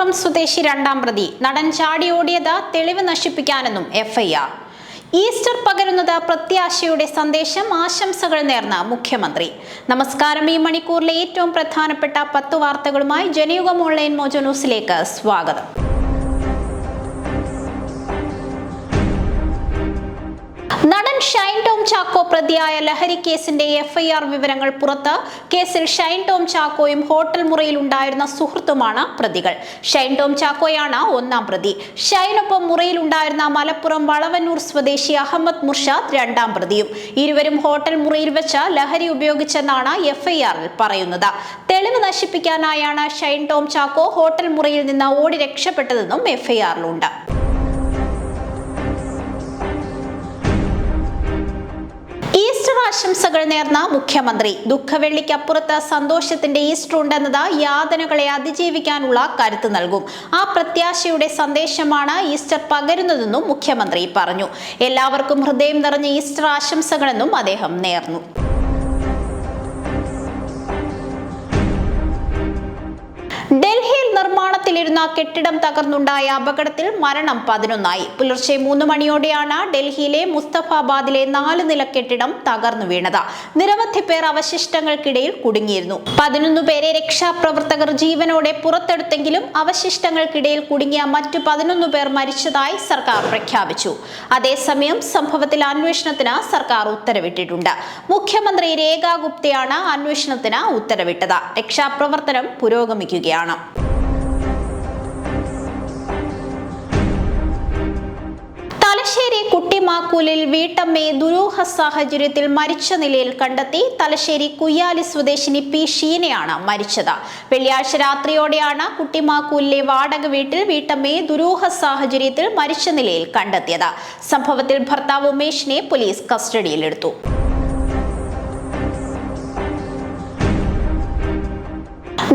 മലപ്പുറം സ്വദേശി രണ്ടാം പ്രതി. നടൻ ചാടിയോടിയത് തെളിവ് നശിപ്പിക്കാനെന്നും എഫ്ഐആർ. ഈസ്റ്റർ പകരുന്നത് പ്രത്യാശയുടെ സന്ദേശം ആശംസകൾ നേർന്ന മുഖ്യമന്ത്രി. നമസ്കാരം ഈ മണിക്കൂറിലെ ഏറ്റവും പ്രധാനപ്പെട്ട പത്ത് വാർത്തകളുമായി ജനയുഗം ഓൺലൈൻ മോജോ ന്യൂസിലേക്ക് സ്വാഗതം. ഷൈൻ ടോം ചാക്കോ പ്രതിയായ ലഹരി കേസിന്റെ എഫ്ഐആർ വിവരങ്ങൾ പുറത്ത് കേസിൽ ഷൈൻ ടോം ചാക്കോയും ഹോട്ടൽ മുറിയിൽ ഉണ്ടായിരുന്ന സുഹൃത്തുമാണ് പ്രതികൾ. ഷൈൻ ടോം ചാക്കോയാണ് ഒന്നാം പ്രതി. ഷൈനൊപ്പം മുറിയിൽ ഉണ്ടായിരുന്ന മലപ്പുറം വളവന്നൂർ സ്വദേശി അഹമ്മദ് മുർഷാദ് രണ്ടാം പ്രതിയും. ഇരുവരും ഹോട്ടൽ മുറിയിൽ വെച്ച് ലഹരി ഉപയോഗിച്ചെന്നാണ് എഫ്ഐആറിൽ പറയുന്നത്. തെളിവ് നശിപ്പിക്കാനായാണ് ഷൈൻ ടോം ചാക്കോ ഹോട്ടൽ മുറിയിൽ നിന്ന് ഓടി രക്ഷപ്പെട്ടതെന്നും എഫ്ഐആറിലുണ്ട്. ആശംസകൾ നേർന്ന മുഖ്യമന്ത്രി. ദുഃഖവെള്ളിക്കപ്പുറത്ത് സന്തോഷത്തിന്റെ ഈസ്റ്റർ ഉണ്ടെന്നത് യാതനകളെ അതിജീവിക്കാനുള്ള കരുത്ത് നൽകും. ആ പ്രത്യാശയുടെ സന്ദേശമാണ് ഈസ്റ്റർ പകരുന്നതെന്നും മുഖ്യമന്ത്രി പറഞ്ഞു. എല്ലാവർക്കും ഹൃദയം നിറഞ്ഞ ഈസ്റ്റർ ആശംസകളെന്നും അദ്ദേഹം നേർന്നു. നിർമ്മാണത്തിലിരുന്ന കെട്ടിടം തകർന്നുണ്ടായ അപകടത്തിൽ മരണം പതിനൊന്നായി. പുലർച്ചെ മൂന്ന് മണിയോടെയാണ് ഡൽഹിയിലെ മുസ്തഫാബാദിലെ നാല് നില കെട്ടിടം തകർന്നു വീണത്. നിരവധി പേർ അവശിഷ്ടങ്ങൾക്കിടയിൽ കുടുങ്ങിയിരുന്നു. പതിനൊന്ന് പേരെ രക്ഷാപ്രവർത്തകർ ജീവനോടെ പുറത്തെടുത്തെങ്കിലും അവശിഷ്ടങ്ങൾക്കിടയിൽ കുടുങ്ങിയ മറ്റു പതിനൊന്ന് പേർ മരിച്ചതായി സർക്കാർ പ്രഖ്യാപിച്ചു. അതേസമയം സംഭവത്തിൽ അന്വേഷണത്തിന് സർക്കാർ ഉത്തരവിട്ടിട്ടുണ്ട്. മുഖ്യമന്ത്രി രേഖാ ഗുപ്തയാണ് അന്വേഷണത്തിന് ഉത്തരവിട്ടത്. രക്ഷാപ്രവർത്തനം പുരോഗമിക്കുകയാണ്. കുട്ടിമാക്കൂലിൽ വീട്ടമ്മയെ ദുരൂഹ സാഹചര്യത്തിൽ മരിച്ച നിലയിൽ കണ്ടെത്തി തലശ്ശേരി കുയ്യാലി സ്വദേശിനി പി ഷീനയാണ് മരിച്ചത്. വെള്ളിയാഴ്ച രാത്രിയോടെയാണ് കുട്ടിമാക്കൂലിലെ വാടക വീട്ടിൽ വീട്ടമ്മയെ ദുരൂഹ സാഹചര്യത്തിൽ മരിച്ച നിലയിൽ കണ്ടെത്തിയത്. സംഭവത്തിൽ ഭർത്താവ് ഉമേഷിനെ പോലീസ് കസ്റ്റഡിയിലെടുത്തു.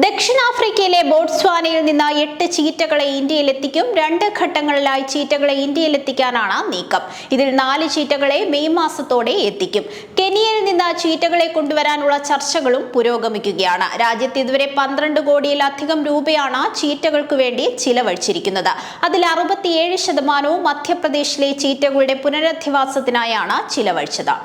ദക്ഷിണാഫ്രിക്കയിലെ ബോട്സ്വാനയിൽ നിന്ന് എട്ട് ചീറ്റകളെ ഇന്ത്യയിലെത്തിക്കും രണ്ട് ഘട്ടങ്ങളിലായി ചീറ്റകളെ ഇന്ത്യയിലെത്തിക്കാനാണ് നീക്കം. ഇതിൽ നാല് ചീറ്റകളെ മെയ് മാസത്തോടെ എത്തിക്കും. കെനിയയിൽ നിന്ന് ചീറ്റകളെ കൊണ്ടുവരാനുള്ള ചർച്ചകളും പുരോഗമിക്കുകയാണ്. രാജ്യത്ത് ഇതുവരെ പന്ത്രണ്ട് കോടിയിലധികം രൂപയാണ് ചീറ്റകൾക്ക് വേണ്ടി ചിലവഴിച്ചിരിക്കുന്നത്. അതിൽ അറുപത്തിയേഴ് ശതമാനവും മധ്യപ്രദേശിലെ ചീറ്റകളുടെ പുനരധിവാസത്തിനായാണ് ചിലവഴിച്ചത്.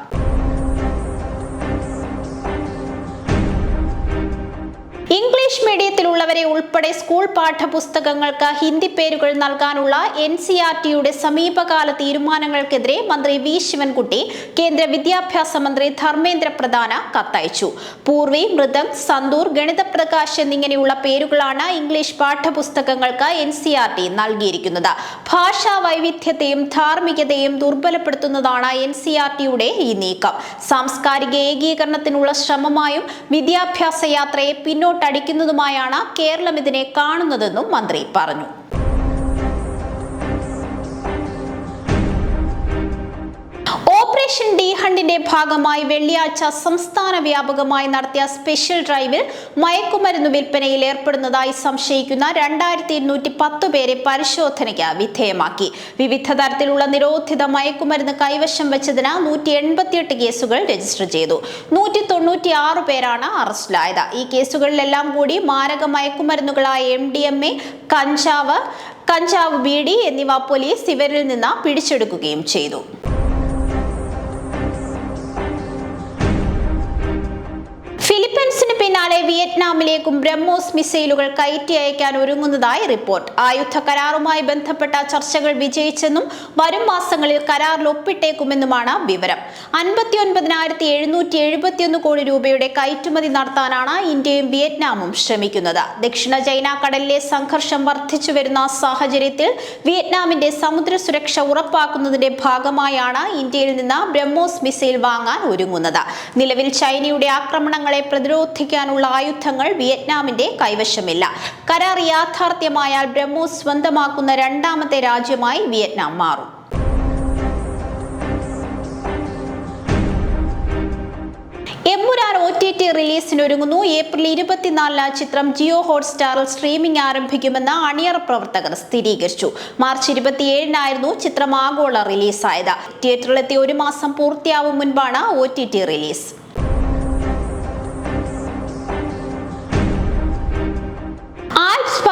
ഇംഗ്ലീഷ് മീഡിയത്തിലുള്ളവരെ ഉൾപ്പെടെ സ്കൂൾ പാഠപുസ്തകങ്ങൾക്ക് ഹിന്ദി പേരുകൾ നൽകാനുള്ള എൻ സി ആർ ടിയുടെ സമീപകാല തീരുമാനങ്ങൾക്കെതിരെ മന്ത്രി വി ശിവൻകുട്ടി കേന്ദ്ര വിദ്യാഭ്യാസ മന്ത്രി ധർമ്മേന്ദ്ര പ്രധാന കത്തയച്ചു. പൂർവി മൃദംഗ് സന്തൂർ ഗണിതപ്രകാശ് എന്നിങ്ങനെയുള്ള പേരുകളാണ് ഇംഗ്ലീഷ് പാഠപുസ്തകങ്ങൾക്ക് എൻ സി ആർ ടി നൽകിയിരിക്കുന്നത്. ഭാഷാ വൈവിധ്യത്തെയും ധാർമ്മികതയും ദുർബലപ്പെടുത്തുന്നതാണ് എൻ സി ആർ ടിയുടെ ഈ നീക്കം. സാംസ്കാരിക ഏകീകരണത്തിനുള്ള ശ്രമമായും വിദ്യാഭ്യാസ യാത്രയെ പിന്നോട്ടടിക്കുന്നതുമായാണ് കേരളം ഇതിനെ കാണുന്നതെന്നും മന്ത്രി പറഞ്ഞു ഓപ്പറേഷൻ ഡി ഹണ്ടിന്റെ ഭാഗമായി വെള്ളിയാഴ്ച സംസ്ഥാന വ്യാപകമായി നടത്തിയ സ്പെഷ്യൽ ഡ്രൈവിൽ മയക്കുമരുന്ന് വിൽപ്പനയിൽ ഏർപ്പെടുന്നതായി സംശയിക്കുന്ന രണ്ടായിരത്തി എണ്ണൂറ്റി പത്ത് പേരെ പരിശോധനയ്ക്ക് വിധേയമാക്കി. വിവിധ തരത്തിലുള്ള നിരോധിത മയക്കുമരുന്ന് കൈവശം വെച്ചതിന് നൂറ്റി എൺപത്തിയെട്ട് കേസുകൾ രജിസ്റ്റർ ചെയ്തു. നൂറ്റി തൊണ്ണൂറ്റി ആറ് പേരാണ് അറസ്റ്റിലായത്. ഈ കേസുകളിലെല്ലാം കൂടി മാരക മയക്കുമരുന്നുകളായ എം ഡി എം എ കഞ്ചാവ് കഞ്ചാവ് ബീഡി എന്നിവ പോലീസ് ഇവരിൽ നിന്ന് പിടിച്ചെടുക്കുകയും ചെയ്തു. ഫിലിപ്പീൻസിന് പിന്നാലെ വിയറ്റ്നാമിലേക്കും ബ്രഹ്മോസ് മിസൈലുകൾ കയറ്റി അയക്കാൻ ഒരുങ്ങുന്നതായി റിപ്പോർട്ട്. ആയുധ കരാറുമായി ബന്ധപ്പെട്ട ചർച്ചകൾ വിജയിച്ചെന്നും വരും മാസങ്ങളിൽ കരാറിൽ ഒപ്പിട്ടേക്കുമെന്നുമാണ് വിവരം. അൻപത്തി ഒൻപതിനായിരത്തി എഴുന്നൂറ്റി എഴുപത്തിയൊന്ന് കോടി രൂപയുടെ കയറ്റുമതി നടത്താനാണ് ഇന്ത്യയും വിയറ്റ്നാമും ശ്രമിക്കുന്നത്. ദക്ഷിണ ചൈന കടലിലെ സംഘർഷം വർദ്ധിച്ചു വരുന്ന സാഹചര്യത്തിൽ വിയറ്റ്നാമിന്റെ സമുദ്ര സുരക്ഷ ഉറപ്പാക്കുന്നതിന്റെ ഭാഗമായാണ് ഇന്ത്യയിൽ നിന്ന് ബ്രഹ്മോസ് മിസൈൽ വാങ്ങാൻ ഒരുങ്ങുന്നത്. നിലവിൽ ചൈനയുടെ ആക്രമണങ്ങളെ പ്രതിരോധിക്കാനുള്ള ആയുധങ്ങൾ വിയറ്റ്നാമിന്റെ കൈവശമില്ല. കരാർ യാഥാർത്ഥ്യമായാൽ ബ്രഹ്മോസ് സ്വന്തമാക്കുന്ന രണ്ടാമത്തെ രാജ്യമായി വിയറ്റ്നാം മാറും. എമ്പുരാൻ ഒ ടി ടി റിലീസിനൊരുങ്ങുന്നു. ഏപ്രിൽ ഇരുപത്തിനാലിന് ചിത്രം ജിയോ ഹോട്ട്സ്റ്റാറിൽ സ്ട്രീമിംഗ് ആരംഭിക്കുമെന്ന് അണിയറ പ്രവർത്തകർ സ്ഥിരീകരിച്ചു. മാർച്ച് ഇരുപത്തിയേഴിനായിരുന്നു ചിത്രം ആഗോള റിലീസായത്. തിയേറ്ററിലെത്തി ഒരു മാസം പൂർത്തിയാവും മുൻപാണ് O T T release.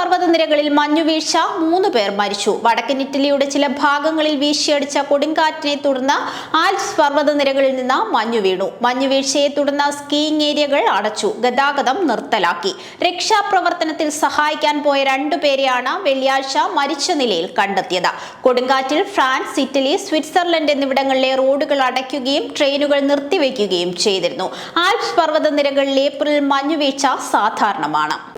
Alps പർവതനിരകളിൽ മഞ്ഞുവീഴ്ച മൂന്ന് പേർ മരിച്ചു. വടക്കൻ ഇറ്റലിയുടെ ചില ഭാഗങ്ങളിൽ വീശിയടിച്ച കൊടുങ്കാറ്റിനെ തുടർന്ന് ആൽപ്സ് പർവതനിരകളിൽ നിന്ന് മഞ്ഞു വീണു. മഞ്ഞുവീഴ്ചയെ തുടർന്ന് സ്കീയിങ് ഏരിയകൾ അടച്ചു. ഗതാഗതം നിർത്തലാക്കി. രക്ഷാപ്രവർത്തനത്തിൽ സഹായിക്കാൻ പോയ രണ്ടുപേരെയാണ് വെള്ളിയാഴ്ച മരിച്ച നിലയിൽ കണ്ടെത്തിയത്. കൊടുങ്കാറ്റിൽ ഫ്രാൻസ് ഇറ്റലി സ്വിറ്റ്സർലൻഡ് എന്നിവിടങ്ങളിലെ റോഡുകൾ അടയ്ക്കുകയും ട്രെയിനുകൾ നിർത്തിവെക്കുകയും ചെയ്തിരുന്നു. ആൽപ്സ് പർവതനിരകളിൽ ഏപ്രിൽ മഞ്ഞുവീഴ്ച സാധാരണമാണ്.